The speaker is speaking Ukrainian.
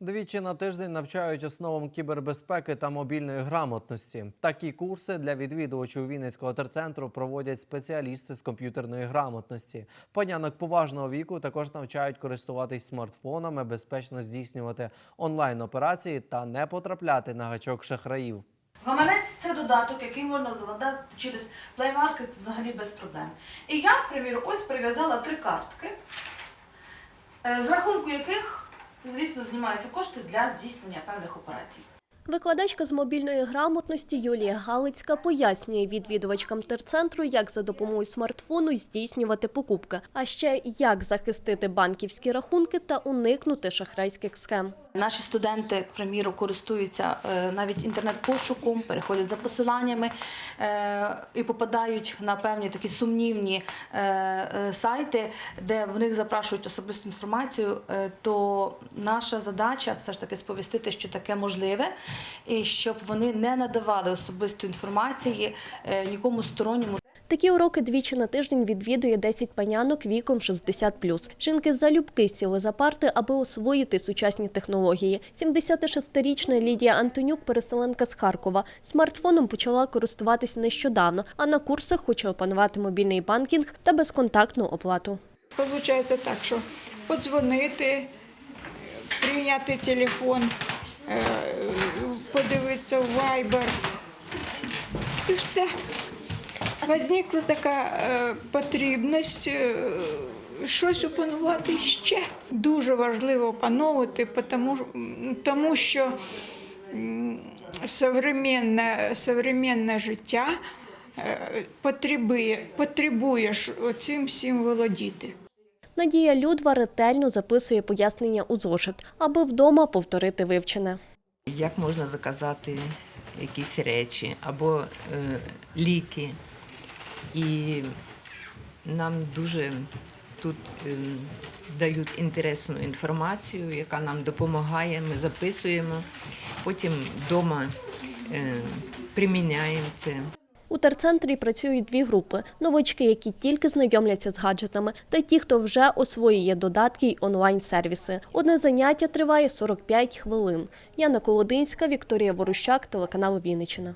Двічі на тиждень навчають основам кібербезпеки та мобільної грамотності. Такі курси для відвідувачів Вінницького терцентру проводять спеціалісти з комп'ютерної грамотності. Панянок поважного віку також навчають користуватись смартфонами, безпечно здійснювати онлайн-операції та не потрапляти на гачок шахраїв. Гаманець це додаток, який можна завантажити через Play Market взагалі без проблем. І я, приміру, ось прив'язала три картки, е, з рахунку яких, звісно, знімаються кошти для здійснення певних операцій. Викладачка з мобільної грамотності Юлія Галицька пояснює відвідувачкам терцентру, як за допомогою смартфону здійснювати покупки, а ще як захистити банківські рахунки та уникнути шахрайських схем. Наші студенти, к приміру, користуються е, навіть інтернет-пошуком, переходять за посиланнями е, і попадають на певні такі сумнівні е, сайти, де в них запрашують особисту інформацію. То наша задача все ж таки сповістити, що таке можливе, і щоб вони не надавали особистої інформації е, нікому сторонньому. Такі уроки двічі на тиждень відвідує 10 панянок віком 60+. Жінки залюбки сіли за парти, аби освоїти сучасні технології. 76-річна Лідія Антонюк, переселенка з Харкова, смартфоном почала користуватись нещодавно, а на курсах хоче опанувати мобільний банкінг та безконтактну оплату. Получається так, що подзвонити, прийняти телефон, подивитися в Viber і все. Возникла така е, потрібність е, щось опанувати ще. Дуже важливо опановувати, тому, тому що современне, современне життя е, потребує, потребує ж оцим всім володіти. Надія Людва ретельно записує пояснення у зошит, аби вдома повторити вивчене. Як можна заказати якісь речі або е, ліки. І нам дуже тут е, дають інтересну інформацію, яка нам допомагає. Ми записуємо, потім вдома е, приміняємо це. У терцентрі працюють дві групи: новички, які тільки знайомляться з гаджетами, та ті, хто вже освоює додатки й онлайн-сервіси. Одне заняття триває 45 хвилин. Яна Колодинська, Вікторія Ворущак, телеканал Вінниччина.